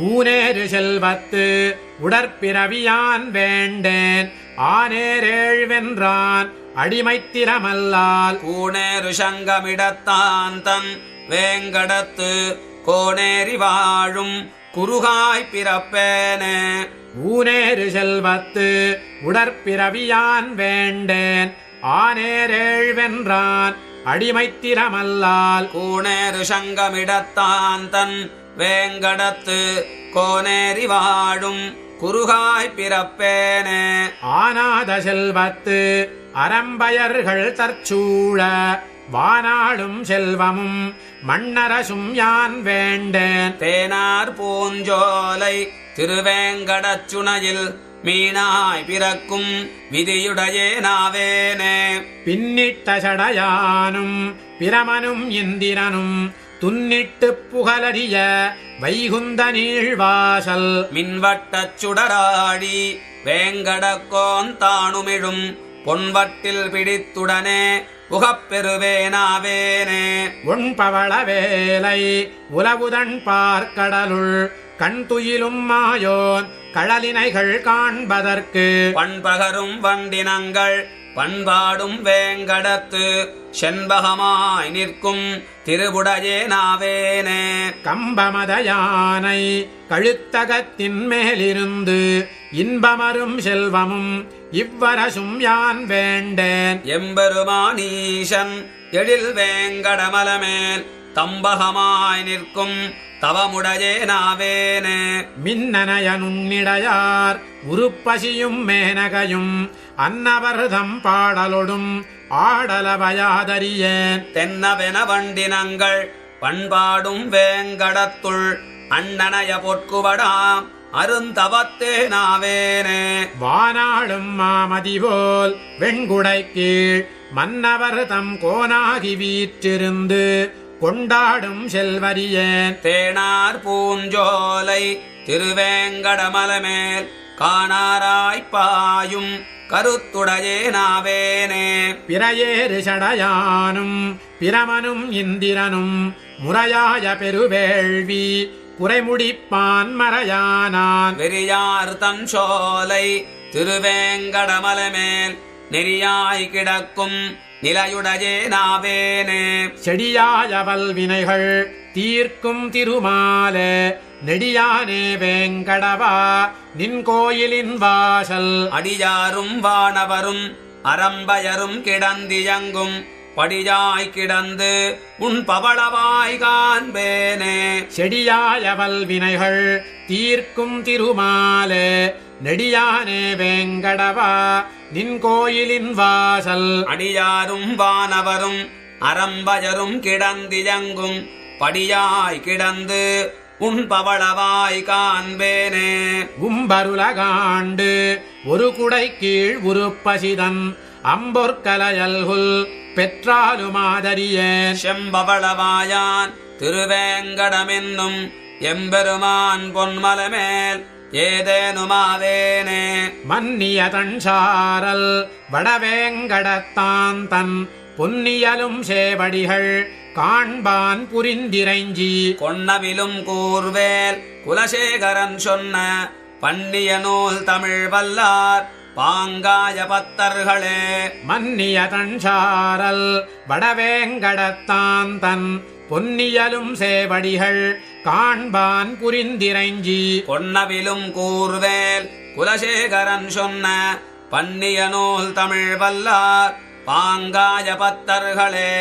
ஊனேறு செல்வத்து உடற்பிறவியான் வேண்டேன். ஆனேரேழ் வென்றான் அடிமைத்திரமல்லால். கூணேறு சங்கமிடத்தான் தன் வேங்கடத்து கோணேறி வாழும் குறுகாய் பிறப்பேனே. ஊனேறு செல்வத்து உடற்பிறவியான் வேண்டேன். ஆனேரேழ் வென்றான் அடிமைத்திரமல்லால். கூணேறு சங்கமிடத்தான் தன் வேங்கடத்து கோனேரி வாழும் குறுகாய் பிறப்பேனே. ஆனாத செல்வத்து அறம்பயர்கள் தற்சூழ வானாளும் செல்வமும் மண்ணரசும் யான் வேண்டேன். தேனார் பூஞ்சோலை திருவேங்கடச்சுனையில் மீனாய் பிறக்கும் விதியுடையே நாவேனே. பின்னிட்ட சடையானும் பிரமனும் இந்திரனும் துன்னிட்டு புகழறிய வைகுந்த நீழ்வாசல். மின்வட்டச் சுடராடி வேங்கடக்கோன் தானுமிழும் பொன்வட்டில் பிடித்துடனே புகப்பெறுவேனாவேனே ஒன்பவள வேலை உலவுதன் பார்க்கடலுள் கண் துயிலும் மாயோன் கடலினைகள் காண்பதற்கு. பண்பகரும் வண்டினங்கள் பண்பாடும் வேங்கடத்து செண்பகமாய் நிற்கும் திருவுடையே நாவேனே. கம்பமத யானை கழுத்தகத்தின் மேலிருந்து இன்பமரும் செல்வமும் இவ்வரசும் யான் வேண்டேன். எம்பெருமானீசன் எழில் வேங்கடமலமேல் தம்பகமாய் நிற்கும் தவமுடையே நாவேனே. மின்னனைய நுண்ணிடையார் உருப்பசியும் மேனகையும் அன்னவர்தம் பாடலொடும் ஆடலவயாதரியேன். தென்னவென வண்டினங்கள் பண்பாடும் வேங்கடத்துள் அண்ணனைய பொற்குவடாம். அருந்தவத்தே நாவேனே. வானாளும் மாமதி போல் வெண்குடை கீழ் மன்னவர் தம் கோனாகி வீற்றிருந்து கொண்டாடும் செல்வரியேன். தேனார் பூஞ்சோலை திருவேங்கடமலமேல் காணாராய்ப் பாயும். கருத்துடையே நாவேனே. பிறையேறு சடையானும் பிரமனும் இந்திரனும் முறையாய பெருவேள்வி குறைமுடிப்பான் மறையானான். வெறியார் தன் சோலை திருவேங்கடமலமேல் நெறியாய் கிடக்கும் நிலையுடையே நாவேனே. செடியாய வல்வினைகள் தீர்க்கும் திருமாலே நெடியானே வேங்கடவா நின் கோயிலின் வாசல். அடியாரும் வானவரும் அரம்பயரும் கிடந்தியங்கும். படியாய் கிடந்து உன் பவளவாய் காண்பேனே. செடியாய வல்வினைகள் தீர்க்கும் திருமாலே நெடியானே வேங்கடவா நின் கோயிலின் வாசல். அடியாரும் வானவரும் அரம்பயரும் கிடந்தியங்கும். படியாய் கிடந்து உன் பவளவாய் காண்பேனே உம்பருலகாண்டு ஒரு குடை கீழ் உருப்பசிதன் அம்பொற்கலையல்குல் பெற்றாலுமாதரியேன் செம்பவளவாயான் திருவேங்கடமென்னும் எம்பெருமான் பொன்மலமேல் ஏதேனுமாவேனே. மன்னிய தன்சாரல் வடவேங்கடத்தான் தன் பொன்னியலும் சேவடிகள் காண்பான் புரிந்திரைஞ்சி கொன்னவிலும் கூர்வேல் குலசேகரன் சொன்ன பன்னிய நூல் தமிழ் வல்லார் பாங்காய பத்தர்களே. மன்னிய தன்சாரல் வடவேங்கடத்தான் தன் பொன்னியலும் சேவடிகள் காண்பான் புரிந்திரைஞ்சி கொன்னவிலும் கூர்வேல் குலசேகரன் சொன்ன பன்னிய நூல் தமிழ் வல்லார் பாங்காய பத்தர்களே.